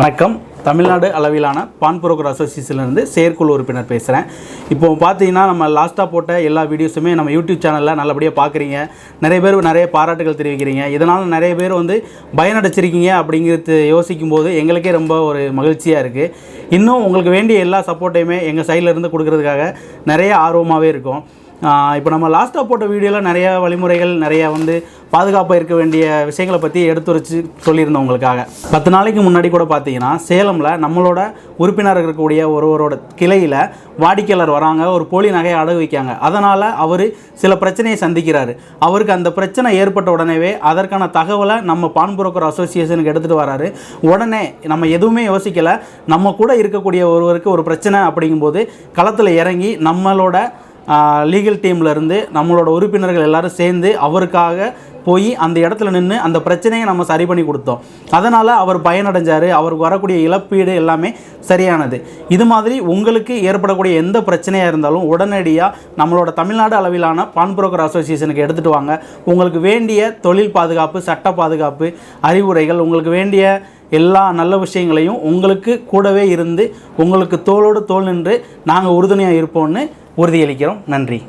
வணக்கம். தமிழ்நாடு அளவிலான பான் புரோக்கர் அசோசியேஷன்லேருந்து செயற்குழு உறுப்பினர் பேசுகிறேன் இப்போ பார்த்தீங்கன்னா நம்ம லாஸ்ட்டாக போட்ட எல்லா வீடியோஸுமே நம்ம யூடியூப் சேனலில் நல்லபடியாக பார்க்குறீங்க நிறைய பேர் நிறைய பாராட்டுகள் தெரிவிக்கிறீங்க. இதனால் நிறைய பேர் வந்து பயனடைச்சிருக்கீங்க அப்படிங்கிறது யோசிக்கும் போது எங்களுக்கே ரொம்ப ஒரு மகிழ்ச்சியாக இருக்குது இன்னும் உங்களுக்கு வேண்டிய எல்லா சப்போர்ட்டையுமே எங்கள் சைடில் இருந்து கொடுக்கறதுக்காக நிறைய ஆர்வமாகவே இருக்கும். இப்போ நம்ம லாஸ்ட்டாக போட்ட வீடியோவில் நிறையா வழிமுறைகள் நிறையா வந்து பாதுகாப்பாக இருக்க வேண்டிய விஷயங்களை பற்றி எடுத்துரைச்சு சொல்லியிருந்தோம் உங்களுக்காக. பத்து நாளைக்கு முன்னாடி கூட பார்த்தீங்கன்னா சேலமில் நம்மளோட உறுப்பினர் இருக்கக்கூடிய ஒருவரோட கிளையில் வாடிக்கையாளர் வராங்க ஒரு போலி நகையை அடகு வைக்காங்க. அதனால் அவர் சில பிரச்சனையை சந்திக்கிறார். அவருக்கு அந்த பிரச்சனை ஏற்பட்ட உடனேவே அதற்கான தகவலை நம்ம பான் புரோக்கர் அசோசியேஷனுக்கு எடுத்துகிட்டு வராரு. உடனே நம்ம எதுவுமே யோசிக்கலை. நம்ம கூட இருக்கக்கூடிய ஒருவருக்கு ஒரு பிரச்சனை அப்படிங்கும்போது களத்தில் இறங்கி நம்மளோட லீகல் டீம்லேருந்து நம்மளோட உறுப்பினர்கள் எல்லோரும் சேர்ந்து அவருக்காக போய் அந்த இடத்துல நின்று அந்த பிரச்சனையை நம்ம சரி பண்ணி கொடுத்தோம். அதனால் அவர் பயனடைஞ்சார் அவருக்கு வரக்கூடிய இழப்பீடு எல்லாமே சரியானது. இது மாதிரி உங்களுக்கு ஏற்படக்கூடிய எந்த பிரச்சனையாக இருந்தாலும் உடனடியாக நம்மளோட தமிழ்நாடு அளவிலான பான் புரோக்கர் அசோசியேஷனுக்கு எடுத்துகிட்டு வாங்க. உங்களுக்கு வேண்டிய தொழில் பாதுகாப்பு சட்ட பாதுகாப்பு அறிவுரைகள் உங்களுக்கு வேண்டிய எல்லா நல்ல விஷயங்களையும் உங்களுக்கு கூடவே இருந்து உங்களுக்கு தோளோடு தோல் நின்று நாங்கள் உறுதுணையாக இருப்போம்னு உறுதியளிக்கிறோம். நன்றி.